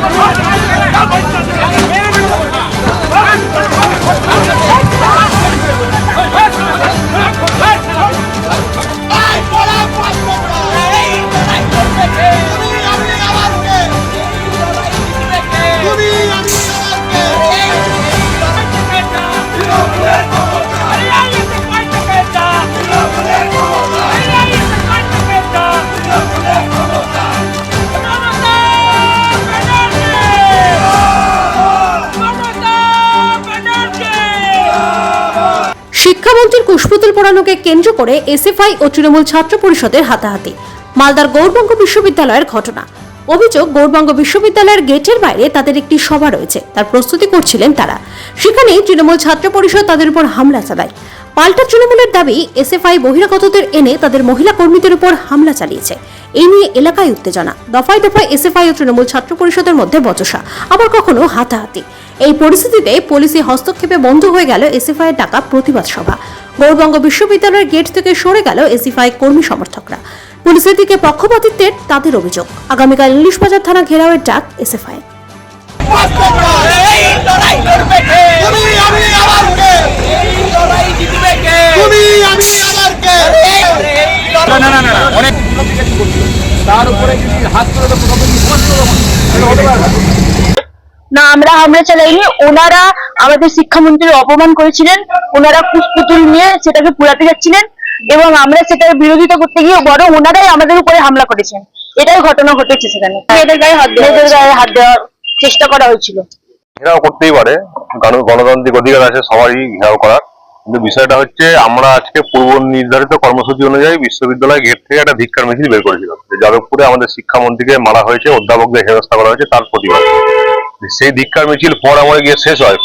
Come on. শিক্ষামন্ত্রীর কুশপুতুল পড়ানোকে কেন্দ্র করে এসএফআই ও তৃণমূল ছাত্র পরিষদের হাতাহাতি। মালদার গৌরবঙ্গ বিশ্ববিদ্যালয়ের ঘটনা। অভিযোগ গৌরবঙ্গ বিশ্ববিদ্যালয়ের গেটের বাইরে তাদের একটি সভা রয়েছে। তার প্রস্তুতি করছিলেন তারা। সেখানেই তৃণমূল ছাত্র পরিষদ তাদের উপর হামলা চালায়। পাল্টা তৃণমূলের দাবি এসএফআই বহিরাগতদের এনে তাদের মহিলা কর্মীদের উপর হামলা চালিয়েছে। এই নিয়ে এলাকায় উত্তেজনা। দফায় দফায় এসএফআই ও তৃণমূল ছাত্র পরিষদের মধ্যে বচসা, আবার কখনো হাতাহাতি। এই পরিস্থিতিতে পুলিশি হস্তক্ষেপে বন্ধ হয়ে গেল এসএফআই এর ডাকা প্রতিবাদ সভা। গৌরবঙ্গ বিশ্ববিদ্যালয়ের গেট থেকে সরে গেল এসএফআই কর্মী সমর্থকরা। পুলিশের দিকে পক্ষপাতিত্বের তাদের অভিযোগ। আগামীকাল ইংলিশ বাজার থানা ঘেরাওয়ের ডাক এসএফআই এই লড়াই লড়বে কে তুমি আমি আবার কে এই লড়াই জিতবে কে তুমি আমি আবার কে এই লড়াই না না না না অনেক তার উপরে যদি হাত করে তো প্রথমে বিশ্বাস করব এটা হতে পারে না। আমরা হামলা চালাইনি। ওনারা আমাদের শিক্ষামন্ত্রীর অপমান করেছিলেন। ওনারা কুশপুতুল নিয়ে সেটাকে পুরাতে যাচ্ছিলেন এবং আমরা সেটার বিরোধিতা করতে গিয়ে বড় ওনারাই আমাদের উপরে হামলা করেছেন। এটাই ঘটনা ঘটেছে সেখানে। মেয়েদের গায়ে হাত মেয়েদের গায়ে হাত দেওয়ার চেষ্টা করা হয়েছিল। ঘেরাও করতেই পারে। কারণ গণতান্ত্রিক অধিকার আছে সবারই ঘেরাও করার। কিন্তু বিষয়টা হচ্ছে, আমরা আজকে পূর্ব নির্ধারিত কর্মসূচি অনুযায়ী বিশ্ববিদ্যালয় গেট থেকে একটা ধিক্কার মিছিল বের করেছিলাম। যাদবপুরে আমাদের শিক্ষামন্ত্রীকে মারা হয়েছে, অধ্যাপকদের হেনস্থা করা হয়েছে, তার প্রতিবাদ। সেই ধিক্কার মিছিল পর আমাদের গিয়ে শেষ হয়।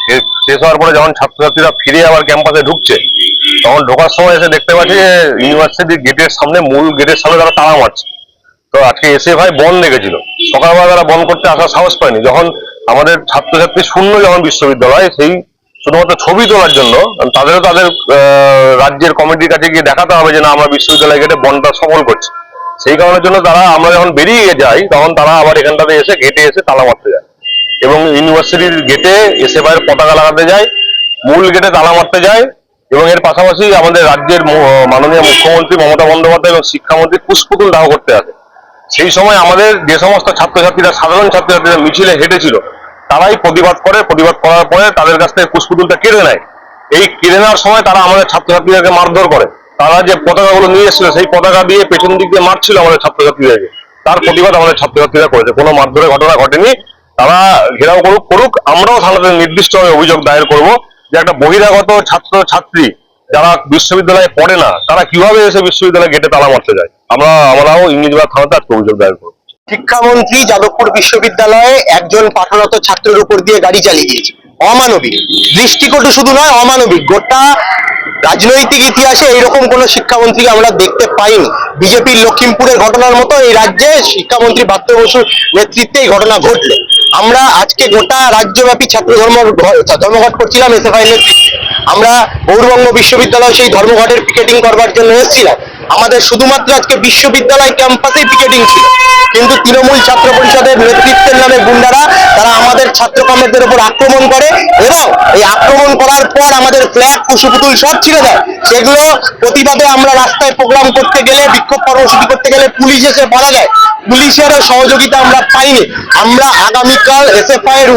শেষ হওয়ার পরে যখন ছাত্রছাত্রীরা ফিরে আবার ক্যাম্পাসে ঢুকছে, তখন ঢোকার সময় এসে দেখতে পাচ্ছি যে ইউনিভার্সিটির গেটের সামনে মূল গেটের সামনে তারা তালা মারছে। তো আজকে এসে ভাই বন লেগেছিল। সকালবেলা তারা বন করতে আসার সাহস পায়নি। যখন আমাদের ছাত্রছাত্রী শূন্য যখন বিশ্ববিদ্যালয়, সেই শুধুমাত্র ছবি তোলার জন্য, তাদেরও তাদের রাজ্যের কমিটির কাছে গিয়ে দেখাতে হবে যে না, আমরা বিশ্ববিদ্যালয় গেটে বনটা সফল করছি। সেই কারণের জন্য তারা, আমরা যখন বেরিয়ে যাই, তখন তারা আবার এখানটাতে এসে গেটে এসে তালা মারতে যায়। এবং ইউনিভার্সিটির গেটে এসে বাইরে পতাকা লাগাতে যায়, মূল গেটে তালা মারতে যায়, এবং এর পাশাপাশি আমাদের রাজ্যের মাননীয় মুখ্যমন্ত্রী মমতা বন্দ্যোপাধ্যায় এবং শিক্ষামন্ত্রী পুষ্পতুল দাহ করতে আসে। সেই সময় আমাদের যে সমস্ত ছাত্রছাত্রীরা, সাধারণ ছাত্রছাত্রীরা মিছিলে হেঁটেছিল তারাই প্রতিবাদ করে, প্রতিবাদ করার পরে তাদের কাছ থেকে পুষ্পতুলটা কেড়ে নেয়। এই কেড়ে নেওয়ার সময় তারা আমাদের ছাত্রছাত্রীদেরকে মারধর করে। তারা যে পতাকাগুলো নিয়ে এসেছিল, সেই পতাকা দিয়ে পেছন দিক দিয়ে মারছিল আমাদের ছাত্রছাত্রীদেরকে। তার প্রতিবাদ আমাদের ছাত্রছাত্রীরা করেছে। কোনো মারধরের ঘটনা ঘটেনি। তারা ঘেরাও করুক করুক। আমরাও থানাতে নির্দিষ্টভাবে অভিযোগ দায়ের করব যে একটা বহিরাগত ছাত্র, ছাত্রী যারা বিশ্ববিদ্যালয়ে পড়ে না, তারা কীভাবে এসে বিশ্ববিদ্যালয়ে গেটে তালা মারতে যায়? আমরা, আমরাও ইংরেজবাগ থানাতে আজকে অভিযোগ দায়ের করব। শিক্ষামন্ত্রী যাদবপুর বিশ্ববিদ্যালয়ে একজন পাঠরত ছাত্রের উপর দিয়ে গাড়ি চালিয়ে দিয়েছে অমানবিক। দৃষ্টিকটু শুধু নয়, অমানবিক। গোটা রাজনৈতিক ইতিহাসে এইরকম কোন শিক্ষামন্ত্রীকে আমরা দেখতে পাইনি। বিজেপির লক্ষিমপুরের ঘটনার মতো এই রাজ্যে শিক্ষামন্ত্রী বাত্য বসুর নেতৃত্বে এই ঘটনা ঘটলে। আমরা আজকে গোটা রাজ্যব্যাপী ছাত্র ধর্ম ধর্মঘট করছিলাম, এসএফআই নেতৃত্বে। আমরা গৌরবঙ্গ বিশ্ববিদ্যালয় সেই ধর্মঘটের পিকেটিং করবার জন্য এসেছিলাম। আমাদের শুধুমাত্র আজকে বিশ্ববিদ্যালয় ক্যাম্পাসেই পিকেটিং ছিল। কিন্তু তৃণমূল ছাত্র পরিষদের নেতৃত্বের নামে গুন্ডারা, তারা আমাদের ছাত্র কর্মীদের উপর আক্রমণ করে এবং এই আক্রমণ করার পর আমাদের ফ্ল্যাগ কুশুপুতুল সব ছিঁড়ে দেয়। সেগুলো প্রতিবাদে আমরা রাস্তায় প্রোগ্রাম করতে গেলে, বিক্ষোভ কর্মসূচি করতে গেলে পুলিশ এসে বলা যায় পুলিশেরও সহযোগিতা আমরা পাইনি। আমরা আগামীকাল এসএফআই এর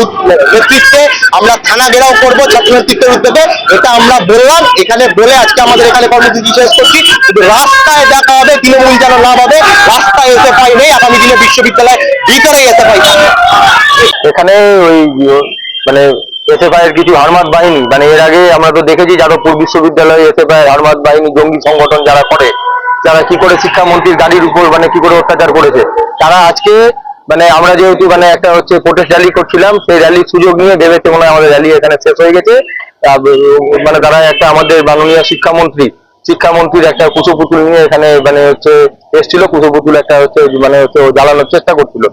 নেতৃত্বে আমরা থানা ঘেরাও করব ছাত্র নেতৃত্বের উদ্যোগে। এটা আমরা বললাম। এখানে বলে আজকে আমাদের এখানে কর্মসূচি শেষ করছি। কিন্তু রাস্তায় দেখা হবে, তৃণমূল যেন না হবে রাস্তায় এসএফআই নেই। আগামী দিনে বিশ্ববিদ্যালয় ভিতরে এসএফআই এখানে ওই মানে এসএফআই এর কিছু হারমাত বাহিনী মানে এর আগে আমরা তো দেখেছি যাদবপুর বিশ্ববিদ্যালয়ে এসএফআই এর হারমাত বাহিনী, জঙ্গি সংগঠন যারা করে যারা কি করে শিক্ষামন্ত্রীর গাড়ির উপর মানে কি করে অত্যাচার করেছে? তারা আজকে মানে আমরা যেহেতু মানে একটা হচ্ছে প্রোটেস্ট র্যালি করছিলাম, সেই র্যালির সুযোগ নিয়ে ভেবেছে মনে আমাদের র্যালি এখানে শেষ হয়ে গেছে। মানে তারা একটা আমাদের মাননীয় শিক্ষামন্ত্রী, শিক্ষামন্ত্রীর একটা কুচো পুতুল নিয়ে এখানে মানে হচ্ছে এসেছিল, কুচো পুতুল একটা হচ্ছে মানে হচ্ছে জ্বালানোর চেষ্টা করছিল।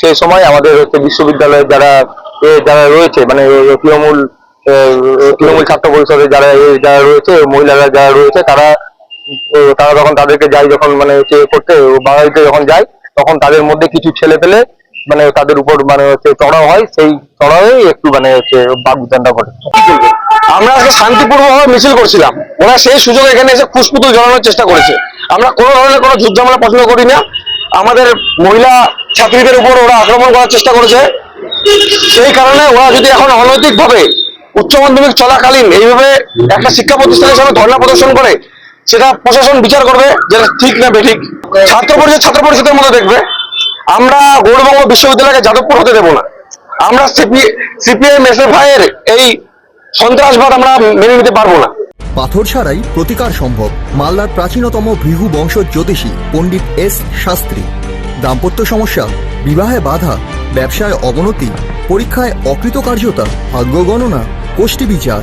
সেই সময় আমাদের হচ্ছে বিশ্ববিদ্যালয়ের যারা যারা রয়েছে মানে তৃণমূল তৃণমূল ছাত্র পরিষদের যারা যারা রয়েছে মহিলারা যারা রয়েছে, তারা তারা যখন তাদেরকে যায় যখন মানে হচ্ছে করতে বাঙালিতে যখন যায়, তখন তাদের মধ্যে কিছু ছেলে পেলে মানে তাদের উপর মানে হচ্ছে চড়াও হয়, সেই চড়াওই একটু মানে হচ্ছে বাগবিতণ্ডা ঘটে আমরা আজকে শান্তিপূর্ণভাবে মিছিল করছিলাম। ওরা সেই সুযোগ এখানে এসে খুশপুতুল জড়ানোর চেষ্টা করেছে। আমরা কোনো ধরনের কোনো যুদ্ধ আমরা পছন্দ করি না। আমাদের মহিলা ছাত্রীদের উপর ওরা আক্রমণ করার চেষ্টা করেছে। সেই কারণে ওরা যদি এখন অনৈতিক ভাবে উচ্চ মাধ্যমিক চলাকালীন এইভাবে একটা শিক্ষা প্রতিষ্ঠানের সামনে ধর্ণা প্রদর্শন করে সেটা প্রশাসন বিচার করবে যেটা ঠিক না বেঠিক। ছাত্র পরিষদ ছাত্র পরিষদের মধ্যে দেখবে। আমরা গৌরবঙ্গ বিশ্ববিদ্যালয়কে যাদবপুর হতে দেবো না। আমরা সিপি সিপিএম এসএফআই এর এই সন্ত্রাসবাদ আমরা মেনে নিতে পারব না। পাথর ছাড়াই প্রতিকার সম্ভব। মালদার প্রাচীনতম ভৃগু বংশ জ্যোতিষী পণ্ডিত এস শাস্ত্রী। দাম্পত্য সমস্যা বিবাহে বাধা ব্যবসায় অবনতি পরীক্ষায় অকৃতকার্যতা ভাগ্য গণনা গোষ্ঠী বিচার।